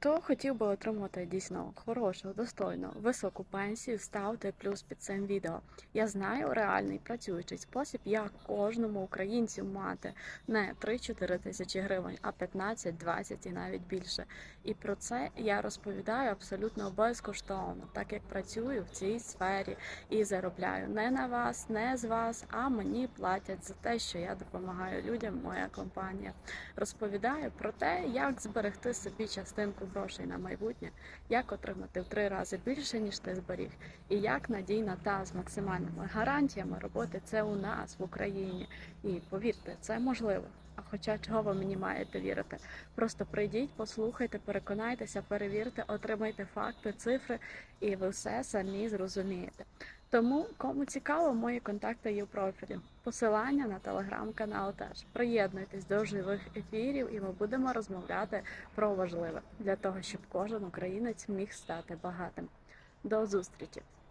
Хто хотів би отримати дійсно хорошу, достойну, високу пенсію, ставте плюс під цим відео. Я знаю реальний працюючий спосіб, як кожному українцю мати не 3-4 тисячі гривень, а 15, 20 і навіть більше. І про це я розповідаю абсолютно безкоштовно, так як працюю в цій сфері і заробляю не на вас, не з вас, а мені платять за те, що я допомагаю людям, моя компанія. Розповідаю про те, як зберегти собі частинку грошей на майбутнє, як отримати в три рази більше, ніж ти зберіг, і як надійна та з максимальними гарантіями робити це у нас в Україні. І повірте, це можливо. А хоча чого ви мені маєте вірити? Просто прийдіть, послухайте, переконайтеся, перевірте, отримайте факти, цифри, і ви все самі зрозумієте. Тому, кому цікаво, мої контакти є в профілі. Посилання на телеграм-канал теж. Приєднуйтесь до живих ефірів, і ми будемо розмовляти про важливе для того, щоб кожен українець міг стати багатим. До зустрічі!